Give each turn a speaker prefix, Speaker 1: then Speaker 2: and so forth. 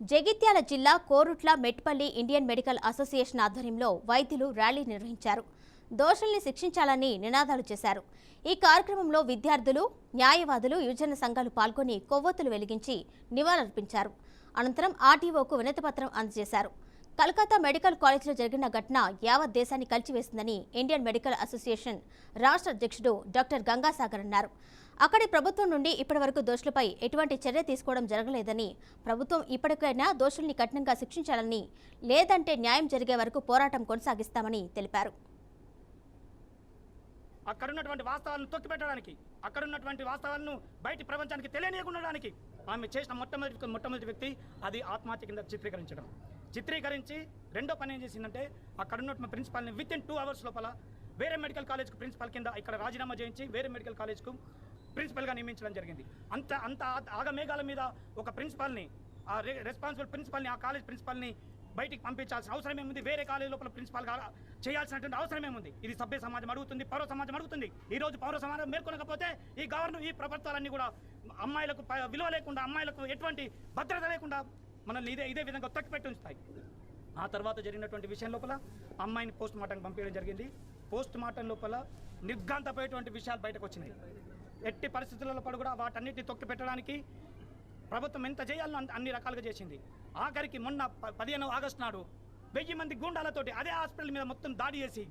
Speaker 1: జగిత్యాల జిల్లా Korutla Metpally Indian medical association ఆధ్వర్యంలో వైద్యులు ర్యాలీ నిర్వహించారు. దోషుల్ని శిక్షించాలని నినాదాలు చేశారు. ఈ కార్యక్రమంలో విద్యార్థులు న్యాయవాదులు యువజన సంఘాలు పాల్గొని కొవ్వొత్తులు వెలిగించి నివాళులర్పించారు. అనంతరం ఆర్టీఓకు వినతిపత్రం అందజేశారు. కలకత్తా మెడికల్ కాలేజీలో జరిగిన ఘటన యావత్ దేశాన్ని కలిచివేసిందని ఇండియన్ మెడికల్ అసోసియేషన్ రాష్ట్ర అధ్యక్షుడు డాక్టర్ గంగాసాగర్ అన్నారు. అక్కడి ప్రభుత్వం నుండి ఇప్పటివరకు దోషులపై ఎటువంటి చర్య తీసుకోవడం జరగలేదని ప్రభుత్వం ఇప్పటికైనా దోషుల్ని కఠినంగా శిక్షించాలని లేదంటే న్యాయం జరిగే వరకు పోరాటం కొనసాగిస్తామని తెలిపారు.
Speaker 2: అక్కడ ఉన్నటువంటి వాస్తవాలను తొక్కిపెట్టడానికి అక్కడ ఉన్నటువంటి వాస్తవాలను బయటి ప్రపంచానికి తెలియనియకుండడానికి ఆమె చేసిన మొట్టమొదటి మొట్టమొదటి వ్యక్తి అది ఆత్మహత్య కింద చిత్రీకరించడం. చిత్రీకరించి రెండో పని ఏం చేసిందంటే అక్కడ ఉన్నటువంటి ప్రిన్సిపాల్ని విత్ ఇన్ టూ అవర్స్ లోపల వేరే మెడికల్ కాలేజ్కు ప్రిన్సిపాల్ కింద ఇక్కడ రాజీనామా చేయించి వేరే మెడికల్ కాలేజ్కు ప్రిన్సిపల్గా నియమించడం జరిగింది. అంత అంత ఆగమేఘాల మీద ఒక ప్రిన్సిపాల్ని ఆ రె- రెస్పాన్సిబుల్ ప్రిన్సిపాల్ని ఆ కాలేజ్ ప్రిన్సిపల్ని బయటికి పంపించాల్సిన అవసరం ఏముంది? వేరే కాలేజ్ లోపల ప్రిన్సిపాల్ చేయాల్సినటువంటి అవసరం ఏముంది? ఇది సభ్య సమాజం అడుగుతుంది పౌర సమాజం అడుగుతుంది. ఈ రోజు పౌర సమాజం మేల్కొనకపోతే ఈ గవర్నర్ ఈ ప్రభుత్వాలన్నీ కూడా అమ్మాయిలకు విలువ లేకుండా అమ్మాయిలకు ఎటువంటి భద్రత లేకుండా మనల్ని ఇదే ఇదే విధంగా తొక్కిపెట్టి ఉంచుతాయి. ఆ తర్వాత జరిగినటువంటి విషయం లోపల అమ్మాయిని పోస్ట్ మార్టం పంపించడం జరిగింది. పోస్ట్ మార్టం లోపల నిర్ఘాంతపోయేటువంటి విషయాలు బయటకు వచ్చినాయి. ఎట్టి పరిస్థితులలో పడు కూడా వాటన్నిటిని తొక్కి పెట్టడానికి ప్రభుత్వం ఎంత చేయాలో అన్ని రకాలుగా చేసింది. ఆఖరికి మొన్న ప- పదిహేను ఆగస్టు నాడు వెయ్యి మంది గూండాలతోటి అదే హాస్పిటల్ మీద మొత్తం దాడి చేసి